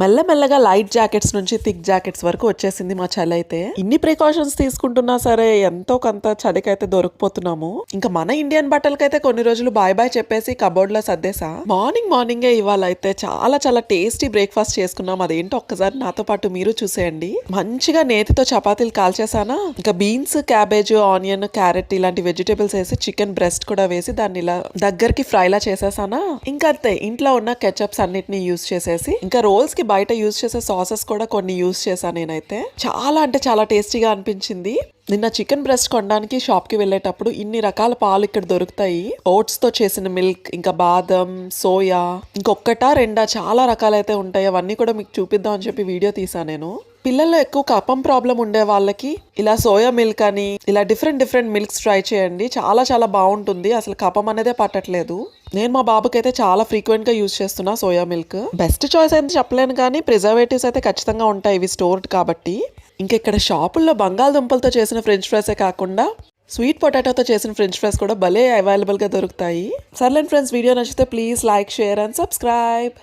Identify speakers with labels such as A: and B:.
A: మెల్లమెల్లగా light jackets నుంచి thick jackets వరకు వచ్చేసింది మా చలి అయితే. ఇన్ని ప్రికాషన్స్ తీసుకుంటున్నా సరే ఎంతో కొంత చలికైతే దొరికిపోతున్నాము. ఇంకా మన ఇండియన్ బట్టలకైతే కొన్ని రోజులు బాయ్ బాయ్ చెప్పేసి కబోర్డ్లో సర్దేసా మార్నింగ్ మార్నింగే ఇవాళ అయితే చాలా చాలా టేస్టీ బ్రేక్ఫాస్ట్ చేసుకున్నాం. అదేంటో ఒక్కసారి నాతో పాటు మీరు చూసేయండి. మంచిగా నేతితో చపాతీలు కాల్చేసానా ఇంకా బీన్స్ క్యాబేజ్ ఆనియన్ క్యారెట్ ఇలాంటి వెజిటేబుల్స్ వేసి చికెన్ బ్రెస్ట్ కూడా వేసి దాన్ని ఇలా దగ్గరికి ఫ్రైలా చేసేసానా ఇంకా అంతే ఇంట్లో ఉన్న కెచప్స్ అన్నిటిని యూస్ చేసేసి ఇంకా రోల్స్కి బయట యూజ్ చేసే సాసెస్ కూడా కొన్ని యూజ్ చేశాను నేనైతే. చాలా అంటే చాలా టేస్టీగా అనిపించింది. నిన్న చికెన్ బ్రెస్ట్ కొనడానికి షాప్కి వెళ్ళేటప్పుడు ఇన్ని రకాల పాలు ఇక్కడ దొరుకుతాయి. ఓట్స్తో చేసిన మిల్క్ ఇంకా బాదం సోయా ఇంకొక్కటా రెండా చాలా రకాలైతే ఉంటాయి. అవన్నీ కూడా మీకు చూపిద్దాం అని చెప్పి వీడియో తీసా నేను. పిల్లల్లో ఎక్కువ కపం ప్రాబ్లం ఉండే వాళ్ళకి ఇలా సోయా మిల్క్ అని ఇలా డిఫరెంట్ డిఫరెంట్ మిల్క్స్ ట్రై చేయండి. చాలా చాలా బాగుంటుంది. అసలు కపం అనేదే పట్టట్లేదు. నేను మా బాబుకి అయితే చాలా ఫ్రీక్వెంట్గా యూజ్ చేస్తున్నా సోయా మిల్క్ బెస్ట్ చాయిస్ అయితే చెప్పలేను కానీ ప్రిజర్వేటివ్స్ అయితే ఖచ్చితంగా ఉంటాయి ఇవి స్టోర్డ్ కాబట్టి. ఇంకా ఇక్కడ షాపుల్లో బంగాళదుంపలతో చేసిన ఫ్రెంచ్ ఫ్రైసే కాకుండా స్వీట్ పొటాటోతో చేసిన ఫ్రెంచ్ ఫ్రైస్ కూడా భలే అవైలబుల్గా దొరుకుతాయి. సర్లేండి ఫ్రెండ్స్ వీడియో నచ్చితే please like share and subscribe